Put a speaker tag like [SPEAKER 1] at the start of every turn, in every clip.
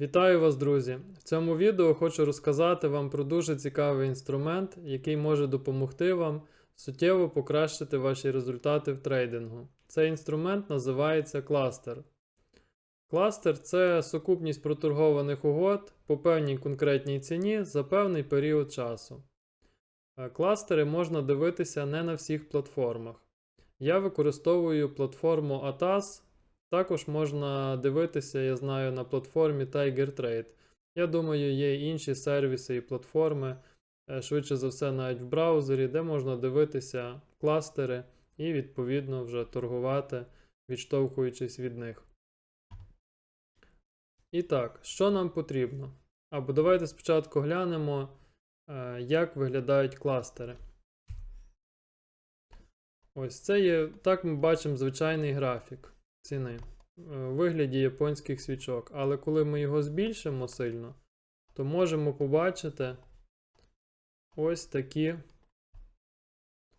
[SPEAKER 1] Вітаю вас, друзі! В цьому відео хочу розказати вам про дуже цікавий інструмент, який може допомогти вам суттєво покращити ваші результати в трейдингу. Цей інструмент називається кластер. Кластер це сукупність проторгованих угод по певній конкретній ціні за певний період часу. Е, Кластери можна дивитися не на всіх платформах. Я використовую платформу ATAS, також можна дивитися, я знаю, на платформі TigerTrade. Я думаю, є інші сервіси і платформи, е, швидше за все, навіть в браузері, де можна дивитися кластери і, відповідно, вже торгувати, відштовхуючись від них. І так, що нам потрібно? Або давайте спочатку глянемо, е, як виглядають кластери. Ось це є, так ми бачимо звичайний графік ціни е, у вигляді японських свічок. Але коли ми його збільшимо сильно, то можемо побачити ось такі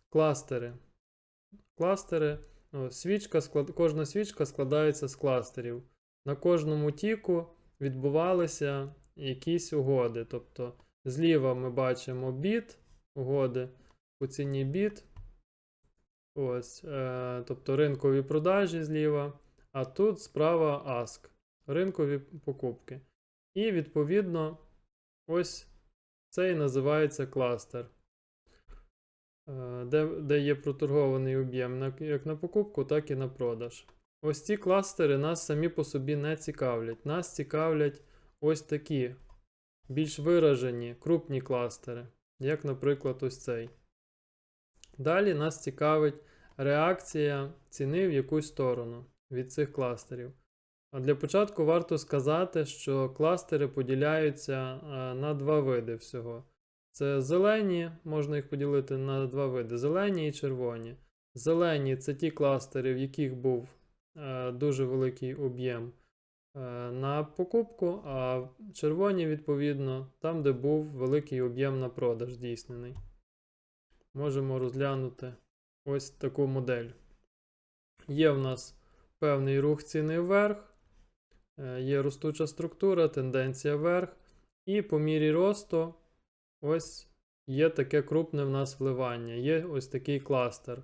[SPEAKER 1] кластери. Кластери, свічка, кожна свічка складається з кластерів. На кожному тіку відбувалися якісь угоди. Тобто зліва ми бачимо біт, угоди по ціні біт. Ось, е, тобто ринкові продажі зліва, а тут справа ASK, ринкові покупки. І відповідно, ось це і називається кластер, е, де, де є проторгований об'єм як на покупку, так і на продаж. Ось ці кластери нас самі по собі не цікавлять. Нас цікавлять ось такі більш виражені, крупні кластери, як, наприклад, ось цей. Далі нас цікавить реакція ціни в якусь сторону від цих кластерів. А для початку варто сказати, що кластери поділяються е, на два види всього. Це зелені, можна їх поділити на два види: зелені і червоні. Зелені це ті кластери, в яких був е, дуже великий об'єм е, на покупку, а червоні, відповідно, там, де був великий об'єм на продаж здійснений можемо розглянути ось таку модель. Є в нас певний рух ціни вверх, е, є ростуча структура, тенденція вверх, і по мірі росту ось є таке крупне в нас вливання. Є ось такий кластер,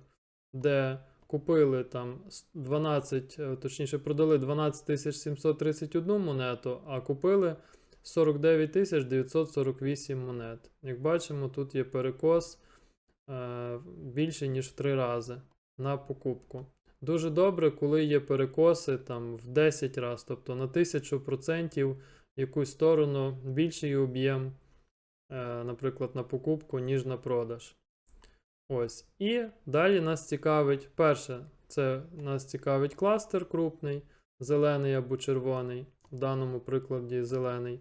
[SPEAKER 1] де купили там 12, е, точніше, продали 12 731 монету, а купили 49 948 монет. Як бачимо, тут є перекос більше, ніж в 3 рази на покупку. Дуже добре, коли є перекоси там в 10 разів, тобто на 1000% в якусь сторону більший об'єм, е, наприклад, на покупку, ніж на продаж. Ось. І далі нас цікавить, перше, це нас цікавить кластер крупний, зелений або червоний, в даному прикладі зелений.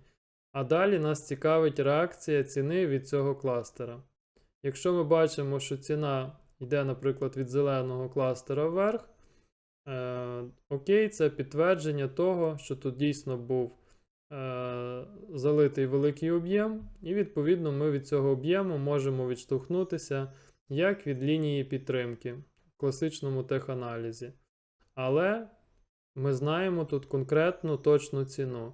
[SPEAKER 1] А далі нас цікавить реакція ціни від цього кластера. Якщо ми бачимо, що ціна йде, наприклад, від зеленого кластера вверх, е, окей, це підтвердження того, що тут дійсно був е, залитий великий об'єм, і відповідно ми від цього об'єму можемо відштовхнутися як від лінії підтримки в класичному теханалізі. Але ми знаємо тут конкретну точну ціну.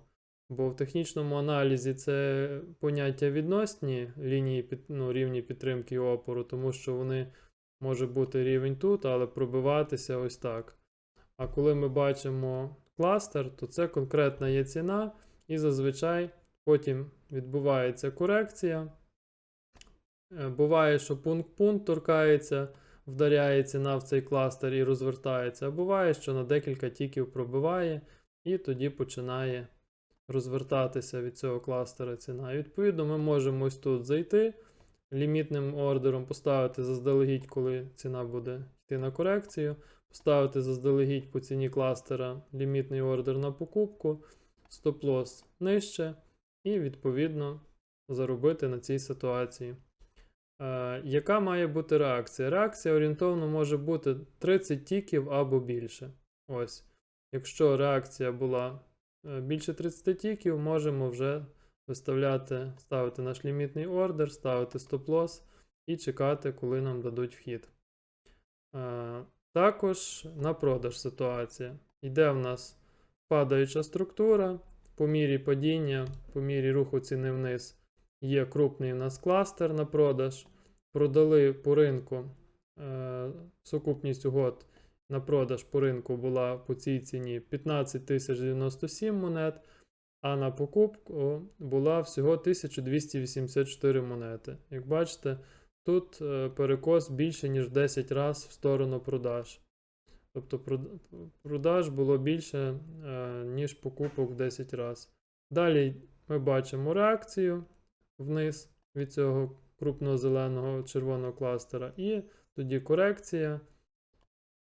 [SPEAKER 1] Бо в технічному аналізі це поняття відносні лінії ну, рівні підтримки опору, тому що вони може бути рівень тут, але пробиватися ось так. А коли ми бачимо кластер, то це конкретна є ціна, і зазвичай потім відбувається корекція. Е, Буває, що пункт-пункт торкається, вдаряє ціна в цей кластер і розвертається. А буває, що на декілька тіків пробиває, і тоді починає розвертатися від цього кластера ціна. І відповідно ми можемо ось тут зайти, лімітним ордером поставити заздалегідь, коли ціна буде йти на корекцію, поставити заздалегідь по ціні кластера лімітний ордер на покупку, стоп-лосс нижче, і відповідно заробити на цій ситуації. Е, яка має бути реакція? Реакція орієнтовно може бути 30 тіків або більше. Ось. Якщо реакція була більше 30 тіків, можемо вже виставляти, ставити наш лімітний ордер, ставити стоп-лосс і чекати, коли нам дадуть вхід. Е, Також на продаж ситуація. Йде в нас падаюча структура, по мірі падіння, по мірі руху ціни вниз, є крупний у нас кластер на продаж. Продали по ринку. Е, сукупність угод на продаж по ринку була по цій ціні 15 тисяч 97 монет, а на покупку була всього 1284 монети. Як бачите, тут е, перекос більше, ніж в 10 разів в сторону продаж. Тобто продаж було більше, е, ніж покупок в 10 разів. Далі ми бачимо реакцію вниз від цього крупного зеленого червоного кластера. І тоді корекція,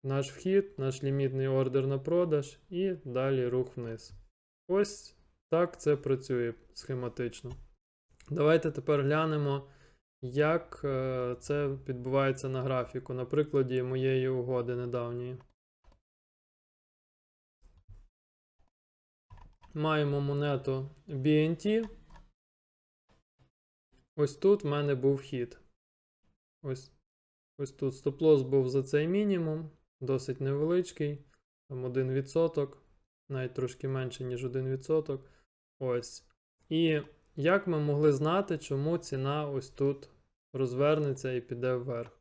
[SPEAKER 1] наш вхід, наш лімітний ордер на продаж і далі рух вниз. Ось так це працює схематично. Давайте тепер глянемо, як е, це відбувається на графіку, на прикладі моєї угоди недавньої. Маємо монету BNT. Ось тут в мене був вхід. Ось, ось тут стоп-лосс був за цей мінімум, досить невеличкий, там 1%, навіть трошки менше, ніж 1%. Ось. І як ми могли знати, чому ціна ось тут розвернеться і піде вверх?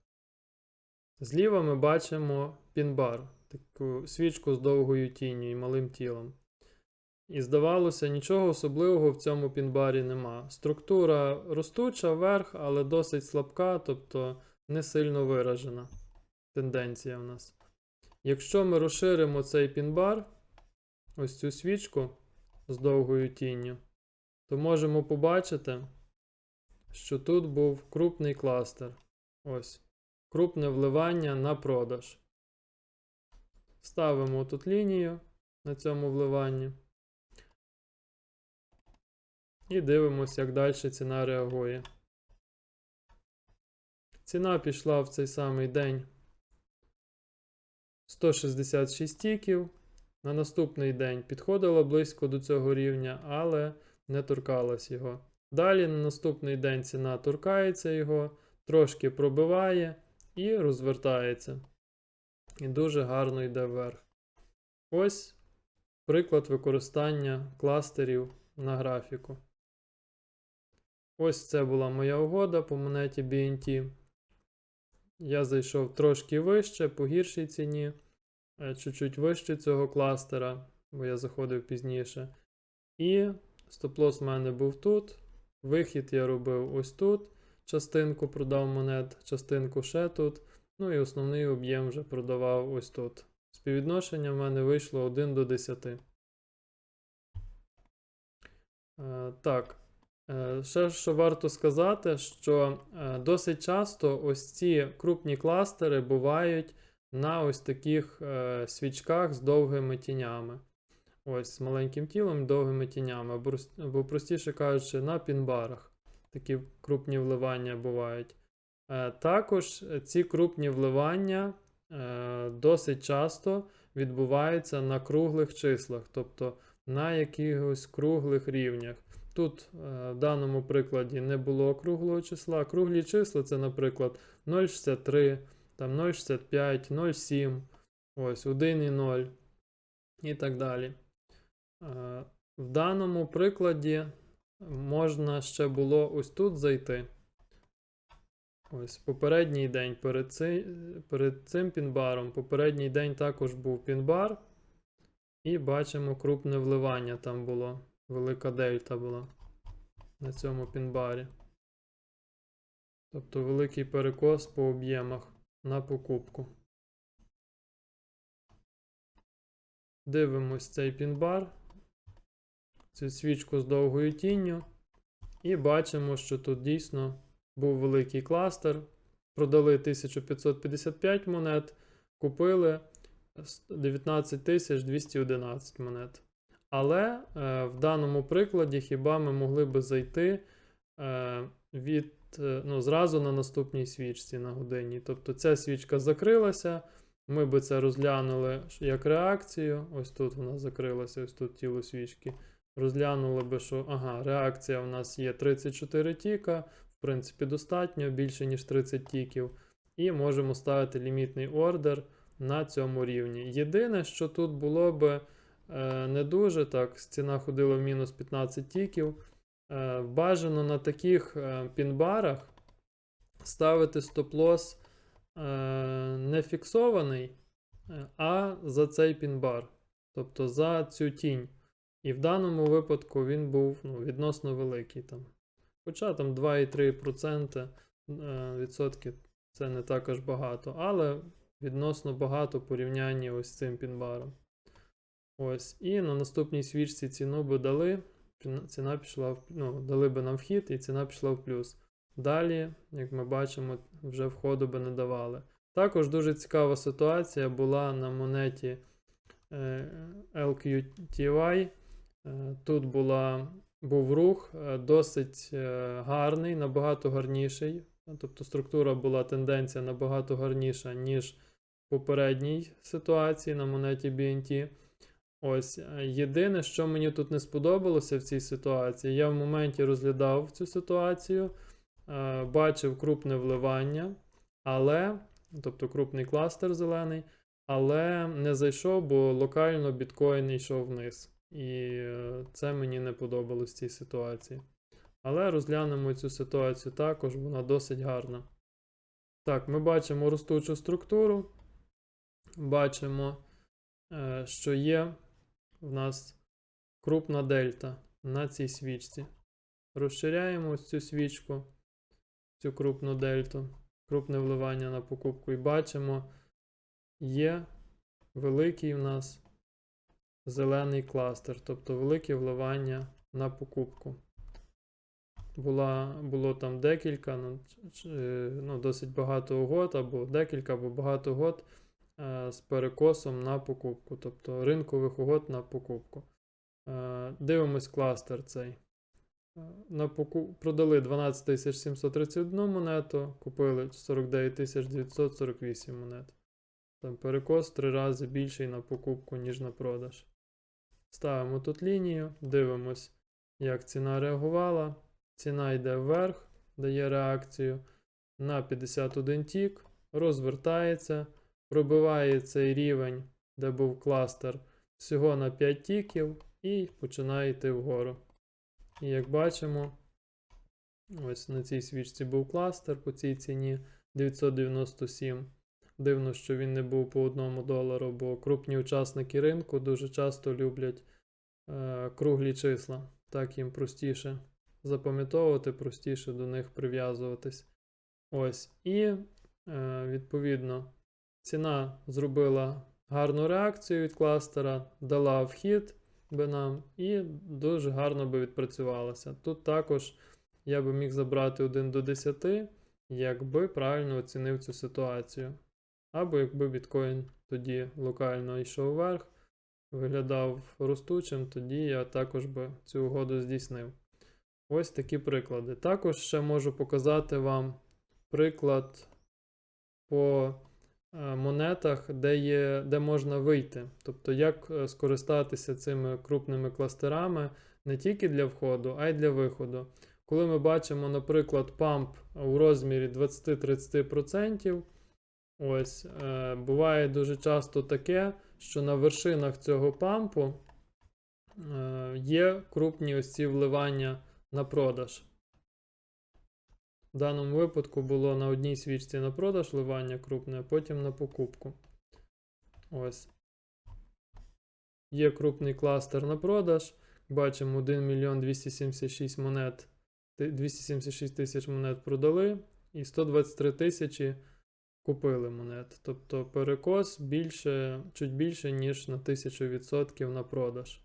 [SPEAKER 1] Зліва ми бачимо пін-бар, таку свічку з довгою тінню і малим тілом. І здавалося, нічого особливого в цьому пінбарі нема. Структура ростуча вверх, але досить слабка, тобто не сильно виражена тенденція в нас. Якщо ми розширимо цей пінбар, ось цю свічку з довгою тінню, то можемо побачити, що тут був крупний кластер. Ось. Крупне вливання на продаж. Ставимо тут лінію на цьому вливанні. І дивимося, як далі ціна реагує. Ціна пішла в цей самий день 166 тіків. На наступний день підходила близько до цього рівня, але не торкалась його. Далі на наступний день ціна торкається його, трошки пробиває і розвертається. І дуже гарно йде вверх. Ось приклад використання кластерів на графіку. Ось це була моя угода по монеті BNT. Я зайшов трошки вище, по гіршій ціні, чуть-чуть вище цього кластера, бо я заходив пізніше. І стоп-лосс в мене був тут. Вихід я робив ось тут. Частинку продав монет, частинку ще тут. Ну і основний об'єм вже продавав ось тут. Співвідношення в мене вийшло 1 до 10. Е, так. Е, Ще що варто сказати, що е, досить часто ось ці крупні кластери бувають на ось таких е, свічках з довгими тінями. Ось з маленьким тілом довгими тінями, або простіше кажучи, на пінбарах. Такі крупні вливання бувають. Е, Також ці крупні вливання е, досить часто відбуваються на круглих числах, тобто на якихось круглих рівнях. Тут е, в даному прикладі не було круглого числа. Круглі числа це, наприклад, 0,63, там 0,65, 0,7, ось 1 і так далі. Е, В даному прикладі можна ще було ось тут зайти. Ось попередній день перед, ци, перед цим пінбаром. Попередній день також був пінбар. І бачимо крупне вливання там було. Велика дельта була на цьому пінбарі. Тобто великий перекос по об'ємах на покупку. Дивимось цей пінбар, цю свічку з довгою тінню. І бачимо, що тут дійсно був великий кластер. Продали 1555 монет, купили 19211 монет. Але е, в даному прикладі хіба ми могли би зайти е, від, ну, зразу на наступній свічці на годині. Тобто ця свічка закрилася, ми би це розглянули як реакцію. Ось тут вона закрилася, ось тут тіло свічки. Розглянули би, що ага, реакція у нас є 34 тіка, в принципі, достатньо, більше ніж 30 тіків. І можемо ставити лімітний ордер на цьому рівні. Єдине, що тут було би е, не дуже. Так, ціна ходила в мінус 15 тіків. Е, бажано на таких е, пінбарах ставити стоп-лосс е, не фіксований, а за цей пінбар. Тобто за цю тінь. І в даному випадку він був ну, відносно великий. Там. Хоча там 2,3% е, відсотки це не також багато, але відносно багато в порівнянні ось з цим пінбаром. Ось. І на наступній свічці ціну би дали. Ціна- пішла в, ну, дали би нам вхід, і ціна пішла в плюс. Далі, як ми бачимо, вже входу би не давали. Також дуже цікава ситуація була на монеті е, LQTY. Е, Тут була, був рух е, досить гарний, набагато гарніший. Тобто структура була тенденція набагато гарніша, ніж в попередній ситуації на монеті BNT. Ось е, єдине, що мені тут не сподобалося в цій ситуації, я в моменті розглядав цю ситуацію, е, бачив крупне вливання, але, тобто крупний кластер зелений, але не зайшов, бо локально біткоін йшов вниз. І е, це мені не подобалось в цій ситуації. Але розглянемо цю ситуацію також, вона досить гарна. Так, ми бачимо ростучу структуру. Бачимо, що є в нас крупна дельта на цій свічці. Розширяємо ось цю свічку, цю крупну дельту, крупне вливання на покупку, і бачимо, є великий в нас зелений кластер, тобто велике вливання на покупку. Була, було там декілька, ну, е, ну, досить багато угод, або декілька, або багато угод з перекосом на покупку, тобто ринкових угод на покупку. Е, Дивимось кластер цей. Е, На поку... Продали 12 731 монету, купили 49 948 монет. Там перекос три рази більший на покупку, ніж на продаж. Ставимо тут лінію, дивимось, як ціна реагувала. Ціна йде вверх, дає реакцію на 51 тік, розвертається, пробиває цей рівень, де був кластер, всього на 5 тіків і починає йти вгору. І як бачимо, ось на цій свічці був кластер по цій ціні 997. Дивно, що він не був по 1 долару, бо крупні учасники ринку дуже часто люблять е, круглі числа. Так їм простіше запам'ятовувати, простіше до них прив'язуватись. Ось. І, е, відповідно, ціна зробила гарну реакцію від кластера, дала вхід би нам і дуже гарно би відпрацювалася. Тут також я би міг забрати 1 до 10, якби правильно оцінив цю ситуацію. Або якби біткоін тоді локально йшов вверх, виглядав ростучим, тоді я також би цю угоду здійснив. Ось такі приклади. Також ще можу показати вам приклад по монетах, де, є, де можна вийти. Тобто, як е, скористатися цими крупними кластерами не тільки для входу, а й для виходу. Коли ми бачимо, наприклад, памп у розмірі 20-30%, ось, е, буває дуже часто таке, що на вершинах цього пампу е, є крупні ось ці вливання на продаж. В даному випадку було на одній свічці на продаж вливання крупне, а потім на покупку. Ось. Є крупний кластер на продаж. Бачимо 1 мільйон 276 монет. 276 тисяч монет продали і 123 тисячі купили монет. Тобто перекос більше, чуть більше, ніж на 1000% на продаж.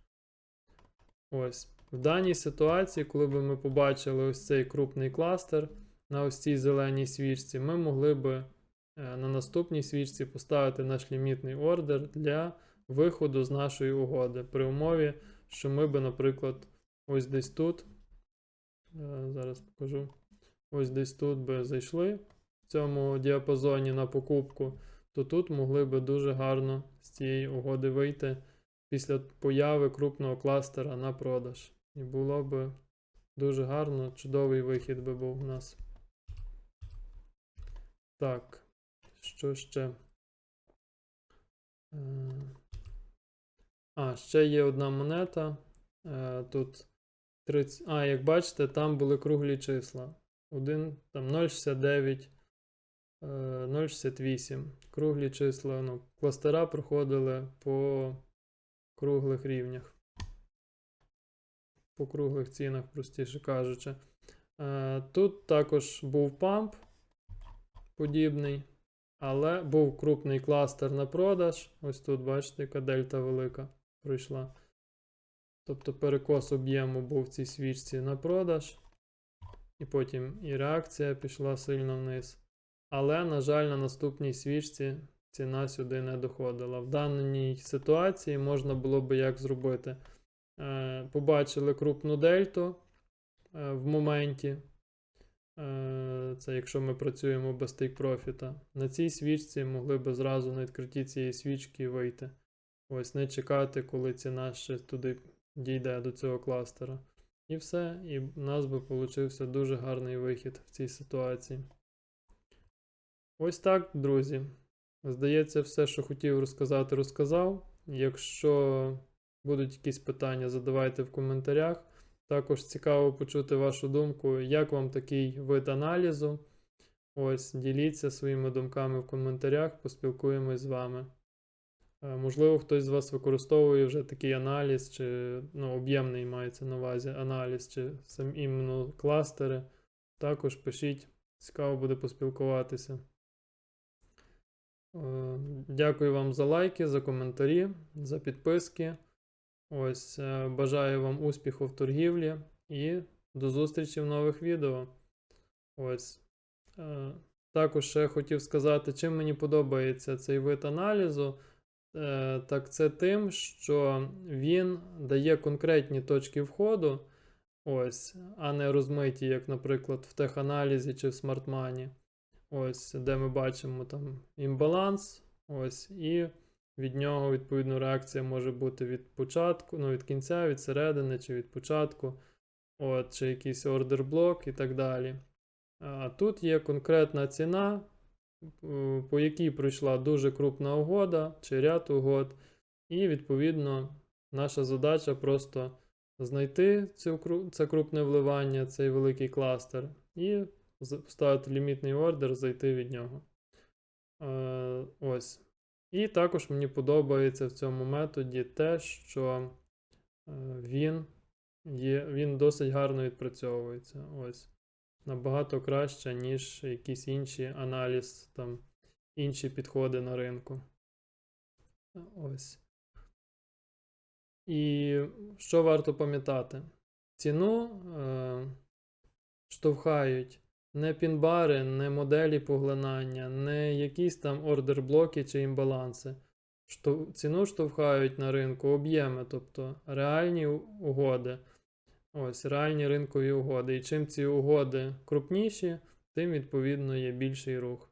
[SPEAKER 1] Ось. В даній ситуації, коли б ми побачили ось цей крупний кластер на ось цій зеленій свічці, ми могли би е, на наступній свічці поставити наш лімітний ордер для виходу з нашої угоди. При умові, що ми би, наприклад, ось десь тут, е, зараз покажу, ось десь тут би зайшли в цьому діапазоні на покупку, то тут могли би дуже гарно з цієї угоди вийти після появи крупного кластера на продаж. І було би дуже гарно, чудовий вихід би був у нас. Так, що ще? Е, А, ще є одна монета. Е, тут 30. А, як бачите, там були круглі числа. 1, там 0,69, е, 0,68. Круглі числа. Ну, кластера проходили по круглих рівнях. По круглих цінах, простіше кажучи. Е, Тут також був памп подібний, але був крупний кластер на продаж. Ось тут, бачите, яка дельта велика пройшла. Тобто перекос об'єму був в цій свічці на продаж. І потім і реакція пішла сильно вниз. Але, на жаль, на наступній свічці ціна сюди не доходила. В даній ситуації можна було би як зробити. Е, побачили крупну дельту е, в моменті. Е, це якщо ми працюємо без тейк профіта. На цій свічці могли би зразу на відкритті цієї свічки вийти. Ось не чекати, коли ціна ще туди дійде до цього кластера. І все, і в нас би получився дуже гарний вихід в цій ситуації. Ось так, друзі. Здається, все, що хотів розказати, розказав. Якщо будуть якісь питання, задавайте в коментарях. Також цікаво почути вашу думку, як вам такий вид аналізу. Ось, діліться своїми думками в коментарях, поспілкуємось з вами. Е, Можливо, хтось з вас використовує вже такий аналіз, чи ну, об'ємний мається на увазі аналіз, чи сам іменно кластери. Також пишіть, цікаво буде поспілкуватися. Е, Дякую вам за лайки, за коментарі, за підписки. Ось, е, бажаю вам успіху в торгівлі і до зустрічі в нових відео. Ось. Е, Також ще хотів сказати, чим мені подобається цей вид аналізу. Е, Так це тим, що він дає конкретні точки входу, ось, а не розмиті, як, наприклад, в теханалізі чи в смартмані. Ось, де ми бачимо там імбаланс. Ось, і від нього, відповідно, реакція може бути від початку, ну, від кінця, від середини чи від початку, от, чи якийсь ордер блок і так далі. А тут є конкретна ціна, по якій пройшла дуже крупна угода чи ряд угод, і, відповідно, наша задача просто знайти цю, це крупне вливання, цей великий кластер, і поставити лімітний ордер, зайти від нього. Е, ось. І також мені подобається в цьому методі те, що е, він, є, він досить гарно відпрацьовується. Ось. Набагато краще, ніж якийсь інший аналіз, там, інші підходи на ринку. Ось. І що варто пам'ятати? Ціну е, штовхають не пінбари, не моделі поглинання, не якісь там ордер-блоки чи імбаланси. Штов... Ціну штовхають на ринку об'єми, тобто реальні угоди. Ось реальні ринкові угоди. І чим ці угоди крупніші, тим, відповідно, є більший рух.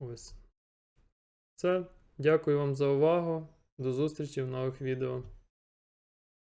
[SPEAKER 1] Ось. Це. Дякую вам за увагу. До зустрічі в нових відео.